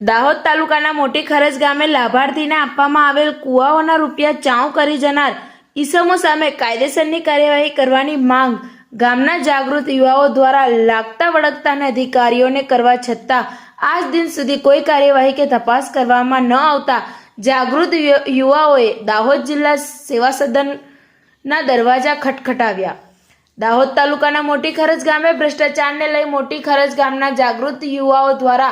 દાહોદ તાલુકાના મોટી ખરજ ગામે લાભાર્થીને આપવામાં આવેલ કુવાઓના રૂપિયા ચાઉ કરી જનાર ઈસમો સામે કાયદેસરની કાર્યવાહી કરવાની માંગ. ગામના જાગૃત યુવાઓ દ્વારા લાગતા વળગતાના અધિકારીઓને કરવા છતાં આજ દિન સુધી કોઈ કાર્યવાહી કે તપાસ કરવામાં ન આવતા જાગૃત યુવાઓએ દાહોદ જિલ્લા સેવા સદનના દરવાજા ખટખટાવ્યા. દાહોદ તાલુકાના મોટી ખરજ ગામે ભ્રષ્ટાચારને લઈ મોટી ખરજ ગામના જાગૃત યુવાઓ દ્વારા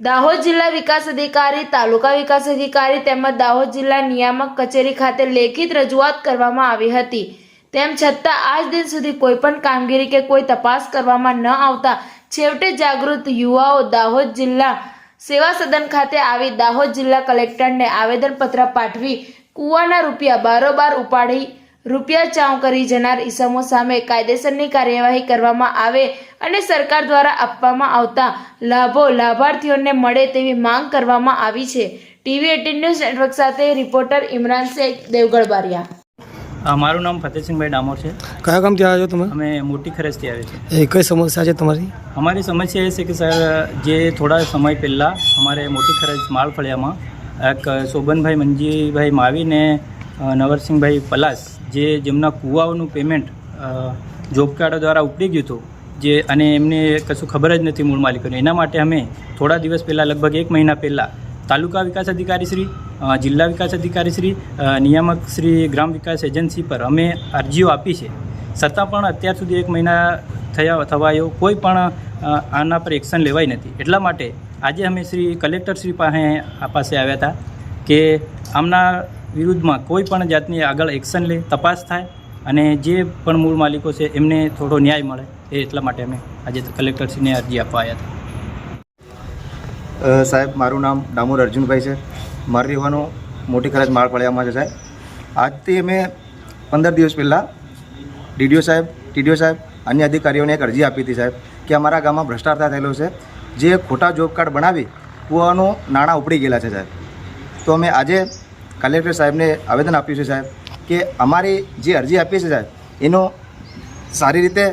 દાહોદ જિલ્લા વિકાસ અધિકારી, તાલુકા વિકાસ અધિકારી તેમજ દાહોદ જિલ્લા નિયામક કચેરી ખાતે લેખિત રજૂઆત કરવામાં આવી હતી. તેમ છતાં, આજ દિન સુધી કોઈ પણ કામગીરી કે કોઈ તપાસ કરવામાં ન આવતા છેવટે જાગૃત યુવાઓ દાહોદ જિલ્લા સેવા સદન ખાતે આવી દાહોદ જિલ્લા કલેક્ટરને આવેદનપત્ર પાઠવી કુવાના રૂપિયા બારોબાર ઉપાડી રૂપિયા ચાઉ કરી જનાર ઇસમો સામે કાયદેસરની કાર્યવાહી કરવામાં આવે અને સરકાર દ્વારા આપવામાં આવતા લાભો લાભાર્થીઓને મળે તેવી માંગ કરવામાં આવી છે. ટીવી એટીન ન્યૂઝ નેટવર્ક સાથે રિપોર્ટર ઇમરાન શેખ દેવગઢ બારિયા મારું નામ ફતેહસિંહભાઈ ડામોર છે. કયા ગામથી આવ્યા છો તમે? અમે મોટી ખરજથી આવે છીએ. એ કઈ સમસ્યા છે તમારી? અમારી સમસ્યા એ છે કે સર જે થોડા સમય પહેલાં અમારે મોટી ખરજ માળફળિયામાં એક શોભનભાઈ મંજીભાઈ માવીને નવરસિંહભાઈ પલાસ, જે જેમના કુવાઓનું પેમેન્ટ જોબ કાર્ડો દ્વારા ઉપડી ગયું હતું, જે અને એમને કશું ખબર જ નથી મૂળ માલિકોને. એના માટે અમે થોડા દિવસ પહેલાં, લગભગ એક મહિના પહેલાં, તાલુકા વિકાસ અધિકારી શ્રી જિલ્લા વિકાસ અધિકારી શ્રી નિયામક શ્રી ગ્રામ વિકાસ એજન્સી પર અમે અરજીઓ આપી છે. છતાં પણ અત્યાર સુધી એક મહિના થયા, થવાયો, કોઈ પણ આના પર એક્શન લેવાય નથી. એટલા માટે આજે અમે શ્રી કલેક્ટર શ્રી પાસે, આ પાસે આવ્યા હતા કે આમના વિરુદ્ધમાં કોઈ પણ જાતની આગળ એક્શન લે, તપાસ થાય અને જે પણ મૂળ માલિકો છે એમને થોડો ન્યાય મળે એ એટલા માટે અમે આજે કલેક્ટરશ્રીને અરજી આપવા આવ્યા હતા. સાહેબ, મારું નામ ડામોર અર્જુનભાઈ છે. મારી રહેવાનું મોટી ખરાબ માળ પડ્યામાં છે સાહેબ. આજથી અમે પંદર દિવસ પહેલાં ડીડીઓ સાહેબ, ટીડીઓ સાહેબ, અન્ય અધિકારીઓને એક અરજી આપી હતી સાહેબ કે અમારા ગામમાં ભ્રષ્ટાચાર થયેલો છે. જે ખોટા જોબ કાર્ડ બનાવી કૂવાનું નાણાં ઉપડી ગયેલા છે સાહેબ. તો અમે આજે કલેક્ટર સાહેબને આવેદન આપ્યું છે સાહેબ કે અમારી જે અરજી આપી છે સાહેબ, એનો સારી રીતે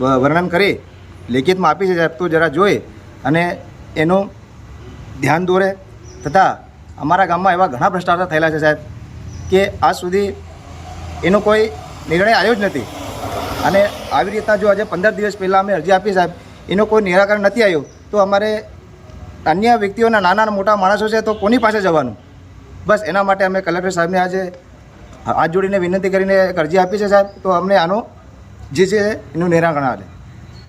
વર્ણન કરી લેખિતમાં આપી છે સાહેબ. તો જરા જોઈ અને એનું ધ્યાન દોરે તથા અમારા ગામમાં એવા ઘણા ભ્રષ્ટાચાર થયેલા છે સાહેબ કે આજ સુધી એનો કોઈ નિર્ણય આવ્યો જ નથી. અને આવી રીતના જો આજે પંદર દિવસ પહેલાં અમે અરજી આપી સાહેબ, એનો કોઈ નિરાકરણ નથી આવ્યું, તો અમારે અન્ય વ્યક્તિઓના નાના મોટા માણસો છે તો કોની પાસે જવાનું? બસ એના માટે અમે કલેક્ટર સાહેબને આજે હાથ જોડીને વિનંતી કરીને અરજી આપી છે સાહેબ. તો અમને આનું જે છે એનું નિરાકરણ આવે